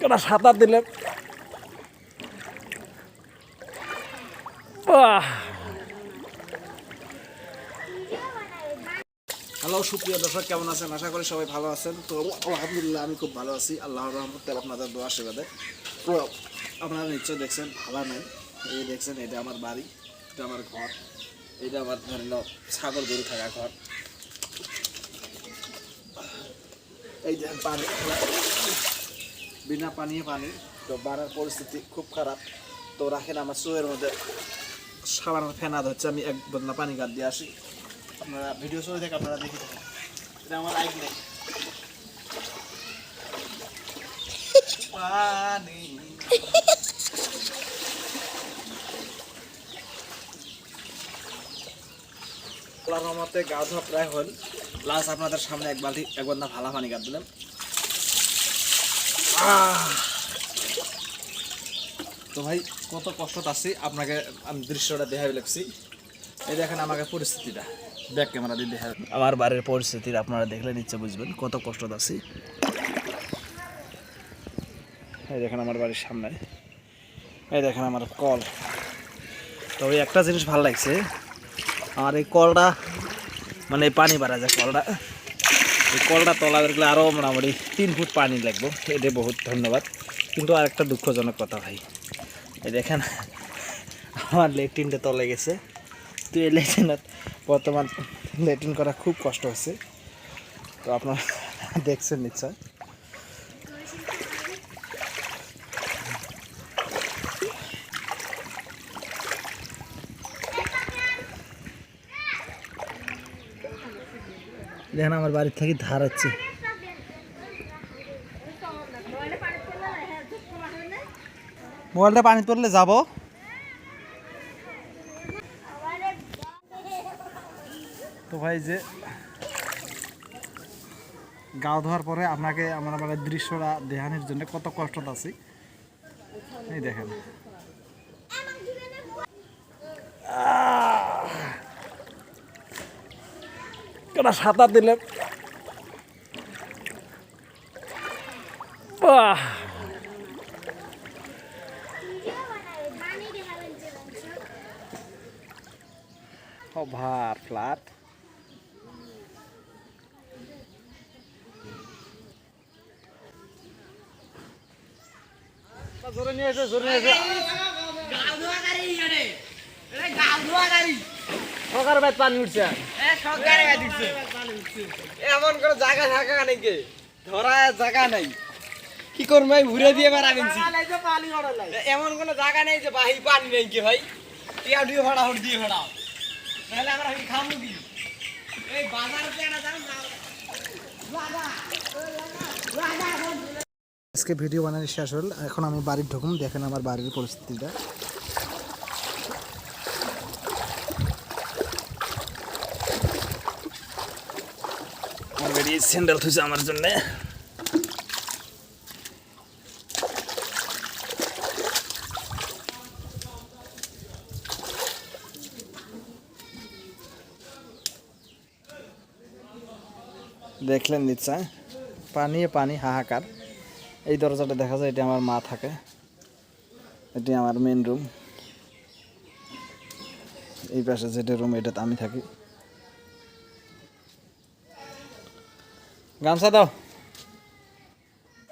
কেনা সাঁতার দিলে হ্যালো, সুপ্রিয় দর্শক, কেমন আছেন? আশা করি সবাই ভালো আছেন। তো, আলহামদুলিল্লাহ, আমি খুব ভালো আছি। আল্লাহর রহমতে আপনাদের দোয়া আশীর্বাদে। তো, আপনারা নিশ্চয়ই দেখছেন, ভালো নাই। এই দেখছেন, এটা আমার বাড়ি, এটা আমার ঘর, এটা আমার ধরে ছাগল গরু থাকা ঘর। এই যে পানি। বিনা পানিয়ে পানি, তো বাড়ার পরিস্থিতি খুব খারাপ। তো রাখেন আমার চোয়ের মধ্যে সাবান ফেনা ধরছে আমি এক বদলা পানি গাদ দিয়ে আসি। আপনারা ভিডিও চলে থেকে আপনারা দেখে এটা আমার আইক নেই। পানি। আল্লাহর রহমতে গা ধোয়া প্রায় হল। প্লাস আপনাদের সামনে এক বালতি, এক বদনা ভালা পানি গাদ দিলাম। তো ভাই, কত কষ্ট আছি আপনাকে আমি দৃশ্যটা দেখাই লাগছি এই দেখেন আমাকে পরিস্থিতিটা। ব্যাক ক্যামেরা দিয়ে দেখা আমার বাড়ির পরিস্থিতি আপনারা দেখলে নিচ্ছে বুঝবেন কত কষ্ট আছি এই দেখেন আমার বাড়ির সামনে। এই দেখেন আমার কল। তবে একটা জিনিস ভালো লাগছে আমার এই কলটা মানে পানি বাড়া যায় কলটা, এই কলটা তলা দেখলে আরও মোটামুটি তিন ফুট পানি লাগবে। এটা বহুত ধন্যবাদ। কিন্তু আর একটা দুঃখজনক কথা ভাই, এই দেখেন, আমার লেট্রিনটা তলে গেছে। তো এই লেট্রিনত বর্তমান লেট্রিন করা খুব কষ্ট হচ্ছে। তো আপনারা দেখছেন নিশ্চয়। দেখেন আমার বাড়ির থেকে ধার হচ্ছে। মোবাইলটা পানি তুললে যাব। তো ভাই যে গাও ধোয়ার পরে আপনাকে আমার মানে দৃশ্যটা দেখানোর জন্য কত কষ্ট আছি। এই দেখেন। কেনা সাঁতার দিলে বাহ। Over flat. জোরে নিয়ে এসে জোরে নিয়ে এসে। সকার বাইত পানি উঠছে। এমন কোন জায়গা থাকা নাকি ধরা জায়গা নাই। কি করব আমি ঘুরে দিয়ে বেড়াবেন এমন কোন জায়গা নেই যে বাহি পানি নেই কি ভাই? টিয়া দিয়ে ভাড়া হুট দিয়ে ভাড়া তাহলে আমরা আমি খামু কি? এই বাজারে না। আজকে ভিডিও বানানো শেষ হল। এখন আমি বাড়ির ঢুকুম দেখেন আমার বাড়ির পরিস্থিতিটা। অলরেডি স্যান্ডেল থুইছে আমার জন্য। দেখলেন নিশ্চয় পানি পানি হাহাকার। এই দরজাটা দেখা যায়, এটা আমার মা থাকে। এটি আমার মেন রুম এই পাশে যেটা রুম এটাতে আমি থাকি। গামছা দাও